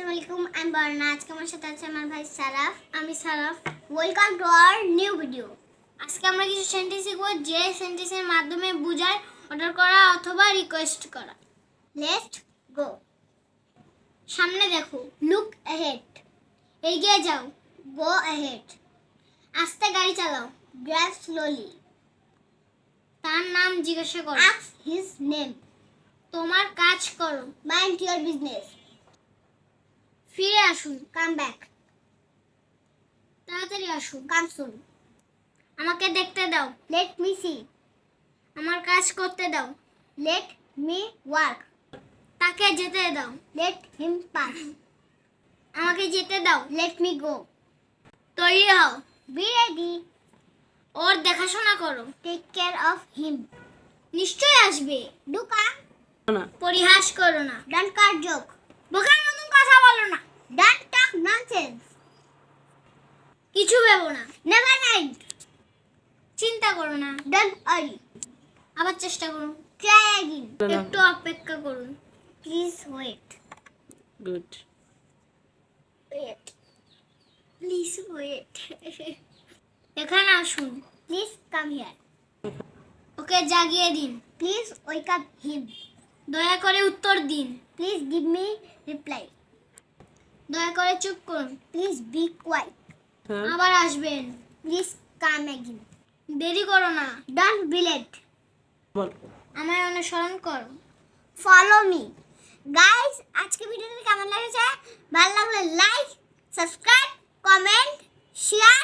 আসসালামু আলাইকুম আমি বর্ণা আজকে আমার সাথে আছে আমার ভাই সারাফ। আমি Saraf welcome to our new video আজকে আমরা কিছু সেন্টেন্স শিখব যে সেন্টেন্সের মাধ্যমে বোঝায় অর্ডার করা অথবা রিকোয়েস্ট করা। লেটস গো সামনে দেখো লুক অ্যাহেড এগিয়ে যাও গো অ্যাহেড আস্তে গাড়ি চালাও ড্রাইভ স্লোলি তার নাম জিজ্ঞাসা করো। আস্ক হিজ নেম তোমার কাজ করো। মাইন্ড ইওর বিজনেস ফিরে আসুন কাম ব্যাক তাড়াতাড়ি আসুন কাম সুন আমাকে দেখতে দাও। লেট মি সি আমার কাজ করতে দাও। লেট মি ওয়ার্ক তাকে যেতে দাও। লেট হিম পাস আমাকে যেতে দাও। লেট মি গো তৈরি হও। বি রেডি ওর দেখাশোনা করো। টেক কেয়ার অফ হিম নিশ্চয় আসবে। ডু কাম না। পরিহাস করো না। ডন্ট কাট জোক কিছু ভেবো না। নেভার মাইন্ড চিন্তা করো না। ডন্ট আরি আবার চেষ্টা করুন। ট্রাই না। একটু অপেক্ষা করুন। Please wait good wait please wait এখানে আসুন। প্লিজ কাম হিয়ার ওকে জাগিয়ে দিন। প্লিজ ওয়েক আপ হিম দয়া করে উত্তর দিন। প্লিজ গিভ মি রিপ্লাই দয়া করে চুপ করুন। প্লিজ বি কোয়াইট আবার আসবেন। প্লিজ কাম অ্যাগেইন দেরি করো না। ডান বিলেট বল। আমায় অনুসরণ করো। ফলো মি গাইস আজকে ভিডিওটা কেমন লেগেছে? ভালো লাগলে লাইক সাবস্ক্রাইব কমেন্ট শেয়ার